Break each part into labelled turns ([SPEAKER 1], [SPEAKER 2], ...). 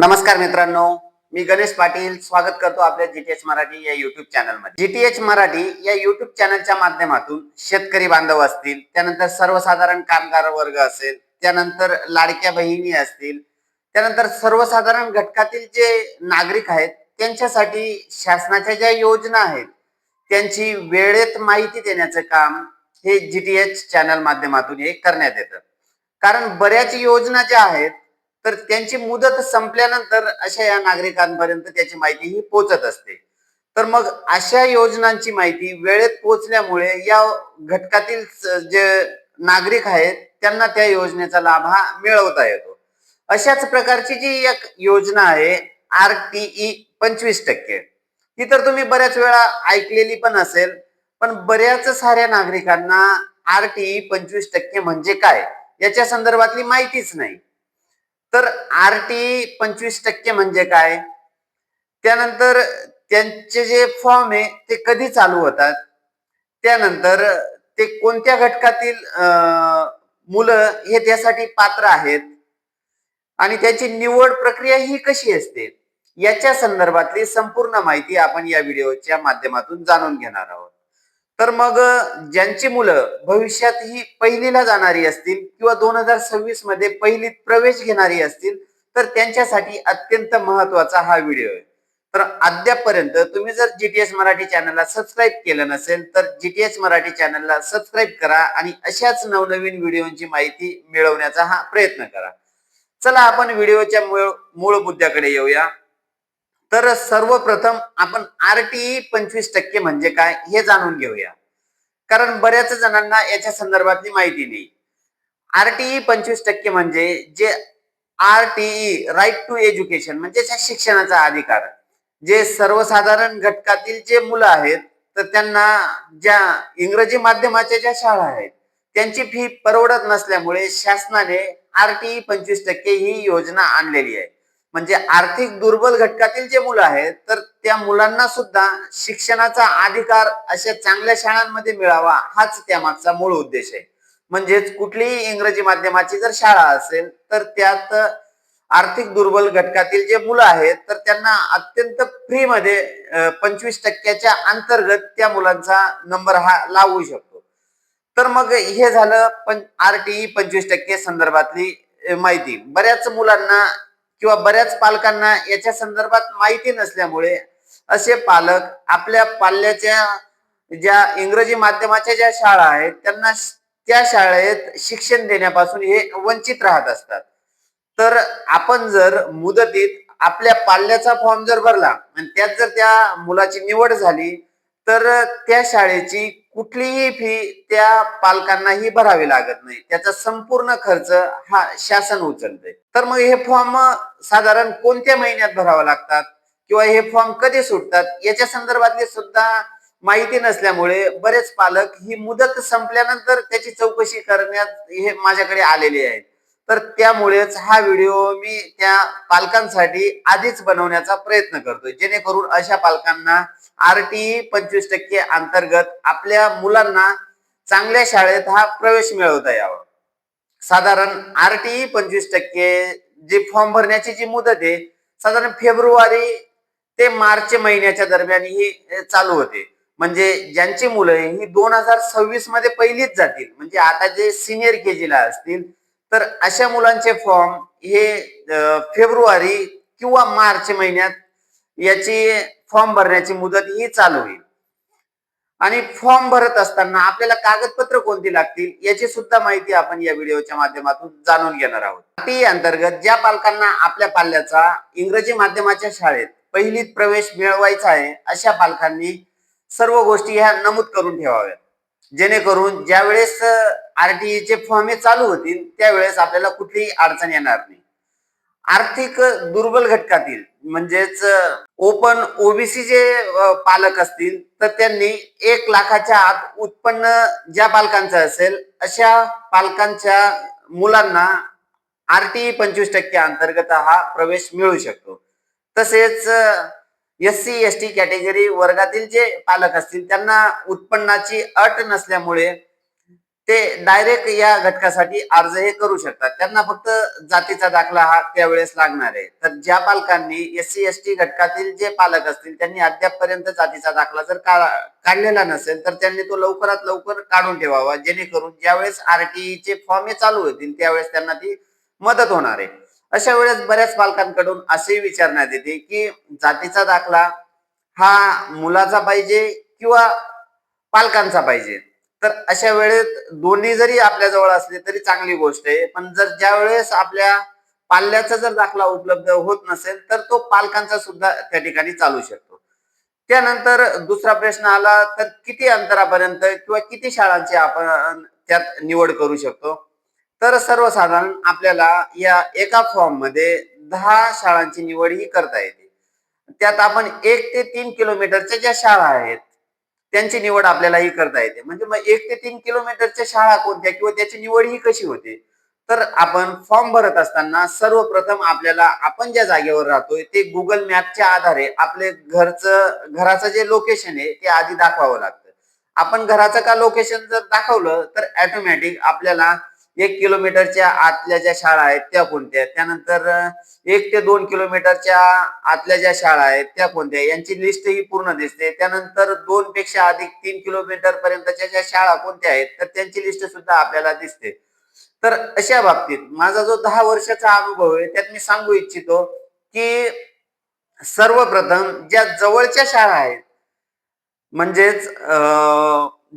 [SPEAKER 1] नमस्कार मित्रांनो मी गणेश पाटील. स्वागत करतो आपल्या जीटीएच मराठी या युट्यूब चॅनलमध्ये जीटीएच मराठी या युट्यूब चॅनलच्या माध्यमातून शेतकरी बांधव असतील त्यानंतर सर्वसाधारण कामगार वर्ग असेल त्यानंतर लाडक्या बहिणी असतील त्यानंतर सर्वसाधारण घटकातील जे नागरिक आहेत त्यांच्यासाठी शासनाच्या ज्या योजना आहेत त्यांची वेळेत माहिती देण्याचं काम हे जीटीएच चॅनल माध्यमातून हे करण्यात येतं. कारण बऱ्याच योजना ज्या आहेत तर त्यांची मुदत संपल्यानंतर अशा या नागरिकांपर्यंत त्याची माहिती ही पोहोचत असते. तर मग अशा योजनांची माहिती वेळेत पोहोचल्यामुळे या घटकातील जे नागरिक आहेत त्यांना त्या योजनेचा लाभ हा मिळवता येतो. अशाच प्रकारची जी एक योजना आहे आर टी ई पंचवीस टक्के. ही तर तुम्ही बऱ्याच वेळा ऐकलेली पण असेल पण बऱ्याच साऱ्या नागरिकांना आर टी ई पंचवीस टक्के म्हणजे काय? याच्या संदर्भातली माहितीच नाही. तर आर टी पंचवीस टक्के म्हणजे काय? त्यानंतर त्यांचे जे फॉर्म आहे ते कधी चालू होतात? त्यानंतर ते कोणत्या घटकातील मुलं हे त्यासाठी पात्र आहेत? आणि त्याची निवड प्रक्रिया ही कशी असते? याच्या संदर्भातली संपूर्ण माहिती आपण या व्हिडिओच्या माध्यमातून जाणून घेणार आहोत. तर मग ज्यांची मुलं भविष्यात ही पहिलीला जाणारी असतील किंवा दोन हजार सव्वीसमध्ये पहिलीत प्रवेश घेणारी असतील तर त्यांच्यासाठी अत्यंत महत्त्वाचा हा व्हिडिओ आहे. तर अद्यापपर्यंत तुम्ही जर जीटीएस मराठी चॅनलला सबस्क्राईब केलं नसेल तर जीटीएस मराठी चॅनलला सबस्क्राईब करा आणि अशाच नवनवीन व्हिडिओची माहिती मिळवण्याचा हा प्रयत्न करा. चला आपण व्हिडिओच्या मूळ मूळ मुद्द्याकडे येऊया. तर सर्वप्रथम आपण आर टी पंचवीस टक्के म्हणजे काय हे जाणून घेऊया. कारण बऱ्याच जणांना याच्या संदर्भातली माहिती नाही. आर टी पंचवीस टक्के म्हणजे जे R T right to education म्हणजे शिक्षणाचा अधिकार जे सर्वसाधारण घटकातील जे मुलं आहेत तर त्यांना ज्या इंग्रजी माध्यमाच्या ज्या शाळा आहेत त्यांची फी परवडत नसल्यामुळे शासनाने आर टी पंचवीस टक्के ही योजना आणलेली आहे. म्हणजे आर्थिक दुर्बल घटकातील जे मुलं आहेत तर त्या मुलांना सुद्धा शिक्षणाचा अधिकार अशा चांगल्या शाळांमध्ये मिळावा हाच त्यामागचा मूळ उद्देश आहे. म्हणजेच कुठलीही इंग्रजी माध्यमाची जर शाळा असेल तर त्यात आर्थिक दुर्बल घटकातील जे मुलं आहेत तर त्यांना अत्यंत फ्री मध्ये पंचवीस टक्क्याच्या अंतर्गत त्या मुलांचा नंबर हा लावू शकतो. तर मग हे झालं पण आर टी पंचवीस टक्के संदर्भातली माहिती. बऱ्याच मुलांना किंवा बऱ्याच पालकांना याच्या संदर्भात माहिती नसल्यामुळे असे पालक आपल्या पाल्याच्या ज्या इंग्रजी माध्यमाच्या ज्या शाळा आहेत त्यांना त्या शाळेत शिक्षण देण्यापासून हे वंचित राहत असतात. तर आपण जर मुदतीत आपल्या पाल्याचा फॉर्म जर भरला आणि त्यात जर त्या मुलाची निवड झाली तर त्या शाळेची कुठलीही फी त्या पालकांनाही भरावी लागत नाही. त्याचा संपूर्ण खर्च हा शासन उचलते तर मग हे फॉर्म साधारण कोणत्या महिन्यात भरावा लागतात? किंवा हे फॉर्म कधी सुटतात? याच्या संदर्भातली सुद्धा माहिती नसल्यामुळे बरेच पालक ही मुदत संपल्यानंतर त्याची चौकशी करण्यात हे माझ्याकडे आलेले आहेत. तर त्यामुळेच हा व्हिडिओ मी त्या पालकांसाठी आधीच बनवण्याचा प्रयत्न करतोय. जेणेकरून अशा पालकांना आर टी पंचवीस टक्के अंतर्गत आपल्या मुलांना चांगल्या शाळेत हा प्रवेश मिळवता यावा. साधारण आर टी पंचवीस टक्के जी फॉर्म भरण्याची जी मुदत आहे साधारण फेब्रुवारी ते मार्च महिन्याच्या दरम्यान ही चालू होते. म्हणजे ज्यांची मुलं ही दोन हजार सव्वीसमध्ये पहिलीच जातील. म्हणजे आता जे सिनियर के जीला असतील तर अशा मुलांचे फॉर्म हे फेब्रुवारी किंवा मार्च महिन्यात याची फॉर्म भरण्याची मुदत ही चालू होईल. आणि फॉर्म भरत असताना आपल्याला कागदपत्र कोणती लागतील याची सुद्धा माहिती आपण या व्हिडिओच्या माध्यमातून जाणून घेणार आहोत. टी अंतर्गत ज्या पालकांना आपल्या पाल्याचा इंग्रजी माध्यमाच्या शाळेत पहिलीत प्रवेश मिळवायचा आहे अशा पालकांनी सर्व गोष्टी ह्या नमूद करून ठेवाव्यात. जेणेकरून ज्या आरटीईचे चे फॉर्म हे चालू होतील त्यावेळेस आपल्याला कुठलीही अडचण येणार नाही. आर्थिक दुर्बल घटकातील म्हणजेच ओपन ओबीसी जे पालक असतील तर त्यांनी एक लाखाच्या आत उत्पन्न ज्या पालकांचं असेल अशा पालकांच्या मुलांना आरटीई पंचवीस टक्के अंतर्गत हा प्रवेश मिळू शकतो. तसेच S C S T category वर्गातील जे पालक असतील त्यांना उत्पन्नाची अट नसल्यामुळे ते डायरेक्ट या घटकासाठी अर्ज हे करू शकतात. त्यांना फक्त जातीचा दाखला हा त्यावेळेस लागणार आहे. तर ज्या पालकांनी एस सी एस टी घटकातील जे पालक असतील त्यांनी अद्यापपर्यंत जातीचा दाखला जर काढलेला नसेल तर त्यांनी तो लवकरात लवकर काढून ठेवावा. जेणेकरून ज्यावेळेस आरटीई चे फॉर्म हे चालू होतील त्यावेळेस त्यांना ती मदत होणार आहे. अशा वेळेस बऱ्याच पालकांकडून असे विचारण्यात येते की जातीचा दाखला हा मुलाचा पाहिजे किंवा पालकांचा पाहिजे? तर अशा वेळेत दोन्ही जरी आपल्या जवळ असले तरी चांगली गोष्ट आहे. पण जर ज्या वेळेस आपल्या पाल्याचा जर दाखला उपलब्ध होत नसेल तर तो पालकांचा सुद्धा त्या ठिकाणी चालू शकतो. त्यानंतर दुसरा प्रश्न आला तर किती अंतरापर्यंत किंवा किती शाळांची आपण त्यात निवड करू शकतो? तर सर्वसाधारण आपल्याला या एका फॉर्ममध्ये दहा शाळांची निवड ही करता येते. त्यात आपण एक ते तीन किलोमीटरच्या ज्या शाळा आहेत त्यांची निवड आपल्याला ही करता येते. म्हणजे मग एक ते तीन किलोमीटरच्या शाळा कोणत्या किंवा त्याची निवड ही कशी होते? तर आपण फॉर्म भरत असताना सर्वप्रथम आपल्याला आपण ज्या जागेवर राहतोय ते गुगल मॅपच्या आधारे आपले घरचं घराचं जे लोकेशन आहे ते आधी दाखवावं लागतं. आपण घराचं का लोकेशन जर दाखवलं तर ऑटोमॅटिक आपल्याला एक किलोमीटरच्या आतल्या ज्या शाळा आहेत त्या कोणत्या? त्यानंतर एक ते दोन किलोमीटरच्या आतल्या ज्या शाळा आहेत त्या कोणत्या? यांची लिस्ट ही पूर्ण दिसते. त्यानंतर दोन पेक्षा अधिक तीन किलोमीटर पर्यंतच्या ज्या शाळा कोणत्या आहेत तर त्यांची लिस्ट सुद्धा आपल्याला दिसते. तर अशा बाबतीत माझा जो दहा वर्षाचा अनुभव आहे त्यात मी सांगू इच्छितो की सर्वप्रथम ज्या जवळच्या शाळा आहेत म्हणजेच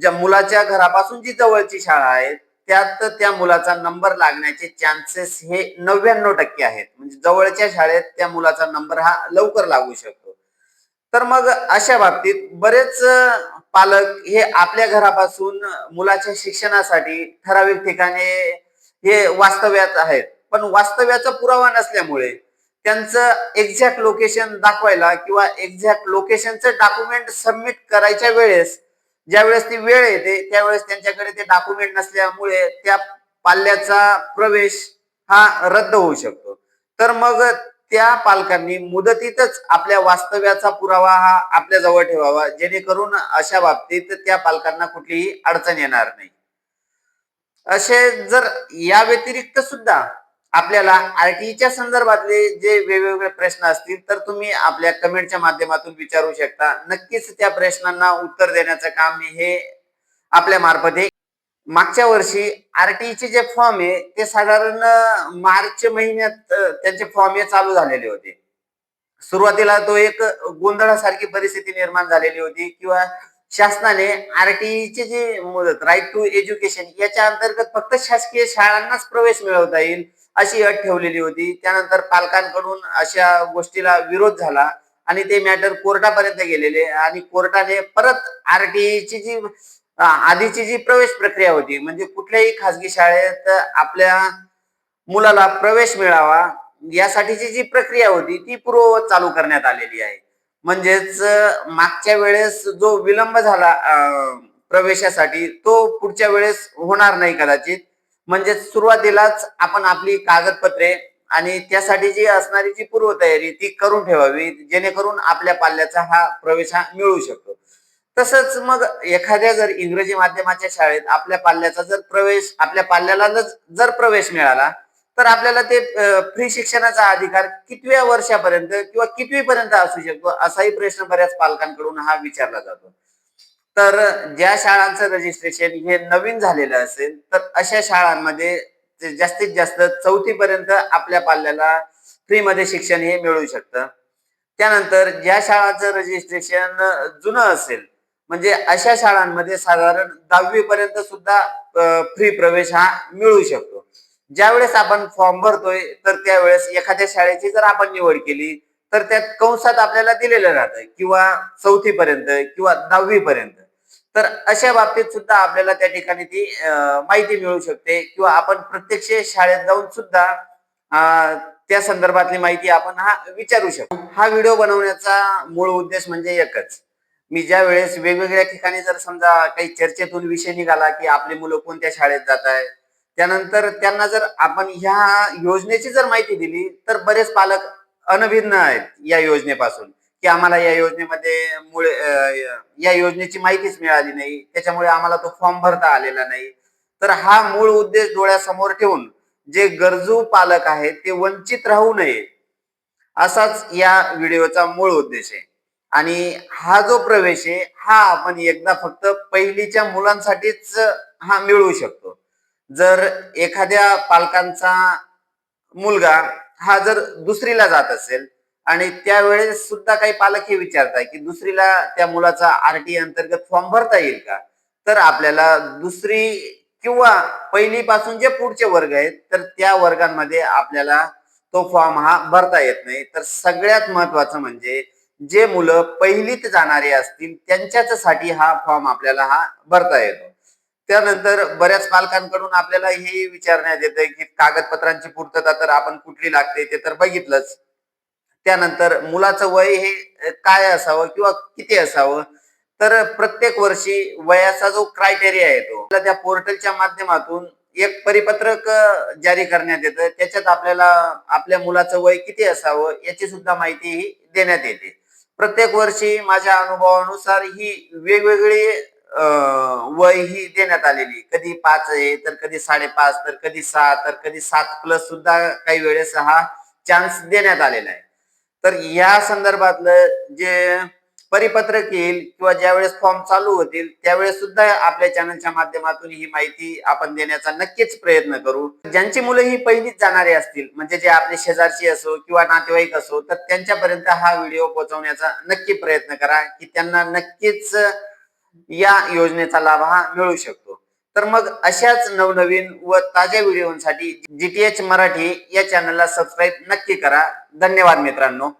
[SPEAKER 1] ज्या मुलाच्या घरापासून जी जवळची शाळा आहे त्यात त्या मुलाचा नंबर लागण्याचे चान्सेस हे नव्याण्णव टक्के आहेत. म्हणजे जवळच्या शाळेत त्या मुलाचा नंबर हा लवकर लागू शकतो. तर मग अशा बाबतीत बरेच पालक हे आपल्या घरापासून मुलाच्या शिक्षणासाठी ठराविक ठिकाणी हे वास्तव्यात आहेत. पण वास्तव्याचा पुरावा नसल्यामुळे त्यांचं एक्झॅक्ट लोकेशन दाखवायला किंवा एक्झॅक्ट लोकेशनचं डॉक्युमेंट सबमिट करायच्या वेळेस ज्यावेळेस ती वेळ येते त्यावेळेस त्यांच्याकडे ते डॉक्युमेंट नसल्यामुळे त्या पाल्याचा प्रवेश हा रद्द होऊ शकतो. तर मग त्या पालकांनी मुदतीतच आपल्या वास्तव्याचा पुरावा हा आपल्या जवळ ठेवावा जेणेकरून अशा बाबतीत त्या पालकांना कुठलीही अडचण येणार नाही. असे जर या व्यतिरिक्त सुद्धा आपल्याला आरटीईच्या संदर्भातले जे वेगवेगळे प्रश्न असतील तर तुम्ही आपल्या कमेंटच्या माध्यमातून विचारू शकता. नक्कीच त्या प्रश्नांना उत्तर देण्याचं काम मी हे आपल्या मार्फत हे मागच्या वर्षी आरटीईचे जे फॉर्म आहे ते साधारण मार्च महिन्यात त्यांचे फॉर्म हे चालू झालेले होते. सुरुवातीला तो एक गोंधळासारखी परिस्थिती निर्माण झालेली होती किंवा शासनाने आरटीईची जी मुदत राईट टू एज्युकेशन याच्या अंतर्गत फक्त शासकीय शाळांनाच प्रवेश मिळवता येईल अशी अट ठेवलेली होती. त्यानंतर पालकांकडून अशा गोष्टीला विरोध झाला आणि ते मॅटर कोर्टापर्यंत गेलेले आणि कोर्टाने परत आरटीईची जी आधीची जी प्रवेश प्रक्रिया होती म्हणजे कुठल्याही खासगी शाळेत आपल्या मुलाला प्रवेश मिळावा यासाठीची जी प्रक्रिया होती ती पूर्ववत चालू करण्यात आलेली आहे. म्हणजेच मागच्या वेळेस जो विलंब झाला प्रवेशासाठी तो पुढच्या वेळेस होणार नाही कदाचित. म्हणजे सुरुवातीलाच आपण आपली कागदपत्रे आणि त्यासाठी जी असणारी जी पूर्वतयारी ती करून ठेवावी जेणेकरून आपल्या पाल्याचा हा प्रवेश हा मिळू शकतो. तसंच मग एखाद्या जर इंग्रजी माध्यमाच्या शाळेत आपल्या पाल्याचा जर प्रवेश आपल्या पाल्याला जर- प्रवेश मिळाला तर आपल्याला ते फ्री शिक्षणाचा अधिकार कितव्या वर्षापर्यंत किंवा कितवीपर्यंत असू शकतो असाही प्रश्न बऱ्याच पालकांकडून हा विचारला जातो. तर ज्या शाळांचं रजिस्ट्रेशन हे नवीन झालेलं असेल तर अशा शाळांमध्ये जास्तीत जास्त चौथी पर्यंत आपल्या पाल्याला फ्री मध्ये शिक्षण हे मिळू शकतं. त्यानंतर ज्या शाळांचं रजिस्ट्रेशन जुनं असेल म्हणजे अशा शाळांमध्ये साधारण दहावी पर्यंत सुद्धा फ्री प्रवेश हा मिळू शकतो. ज्यावेळेस आपण फॉर्म भरतोय तर त्यावेळेस एखाद्या शाळेची जर आपण निवड केली तर त्यात कंसात आपल्याला दिलेलं राहतं किंवा चौथी पर्यंत किंवा दहावी पर्यंत तर अशा बाबतीत सुद्धा आपल्याला त्या ठिकाणी ती माहिती मिळू शकते किंवा आपण प्रत्यक्ष शाळेत जाऊन सुद्धा त्या संदर्भातली माहिती आपण हा विचारू शकतो. हा व्हिडिओ बनवण्याचा मूळ उद्देश म्हणजे एकच. मी ज्या वेळेस वेगवेगळ्या ठिकाणी जर समजा काही चर्चेतून विषय निघाला की आपली मुलं कोणत्या शाळेत जात आहे त्यानंतर त्यांना जर आपण ह्या योजनेची जर माहिती दिली तर बरेच पालक अनभिन्न आहेत या योजनेपासून. की आम्हाला या योजनेमध्ये मुळे या योजनेची माहितीच मिळाली नाही. त्याच्यामुळे आम्हाला तो फॉर्म भरता आलेला नाही. तर हा मूळ उद्देश डोळ्यासमोर ठेवून जे गरजू पालक आहेत ते वंचित राहू नये. असाच या व्हिडिओचा मूळ उद्देश आहे. आणि हा जो प्रवेश आहे हा आपण एकदा फक्त पहिलीच्या मुलांसाठीच हा मिळवू शकतो. जर एखाद्या पालकांचा मुलगा हा जर दुसरीला जात असेल आणि त्यावेळेस सुद्धा काही पालक हे विचारताय की दुसरीला त्या मुलाचा आरटी अंतर्गत फॉर्म भरता येईल का? तर आपल्याला दुसरी किंवा पहिली पासून जे पुढचे वर्ग आहेत तर त्या वर्गांमध्ये आपल्याला तो फॉर्म हा भरता येत नाही. तर सगळ्यात महत्वाचं म्हणजे जे मुलं पहिलीत जाणारे असतील त्यांच्याच साठी हा फॉर्म आपल्याला हा भरता येतो. त्यानंतर बऱ्याच पालकांकडून आपल्याला हे विचारण्यात येतं की कागदपत्रांची पूर्तता तर आपण कुठली लागते ते तर बघितलंच. त्यानंतर मुलाचं वय हे काय असावं किंवा किती असावं? तर प्रत्येक वर्षी वयाचा जो क्रायटेरिया येतो त्या पोर्टलच्या माध्यमातून एक परिपत्रक जारी करण्यात येतं. त्याच्यात आपल्याला आपल्या मुलाचं वय किती असावं याची सुद्धा माहिती ही देण्यात येते. प्रत्येक वर्षी माझ्या अनुभवानुसार ही वेगवेगळी वय ही देण्यात आलेली कधी पाच आहे तर कधी साडेपाच तर कधी सहा तर कधी सात प्लस सुद्धा काही वेळेस हा चान्स देण्यात आलेला आहे. तर या संदर्भातलं जे परिपत्रक येईल किंवा ज्यावेळेस फॉर्म चालू होतील त्यावेळेस सुद्धा आपल्या चॅनलच्या माध्यमातून ही माहिती आपण देण्याचा नक्कीच प्रयत्न करू. ज्यांची मुलं ही पहिलीच जाणारे असतील म्हणजे जे आपले शेजारची असो किंवा नातेवाईक असो तर त्यांच्यापर्यंत हा व्हिडिओ पोहोचवण्याचा नक्की प्रयत्न करा की त्यांना नक्कीच या योजनेचा लाभ हा मिळू शकतो. तर मग अशाच नवनवीन व ताज्या व्हिडिओसाठी जीटीएच मराठी या चॅनलला सबस्क्राईब नक्की करा. धन्यवाद मित्रांनो.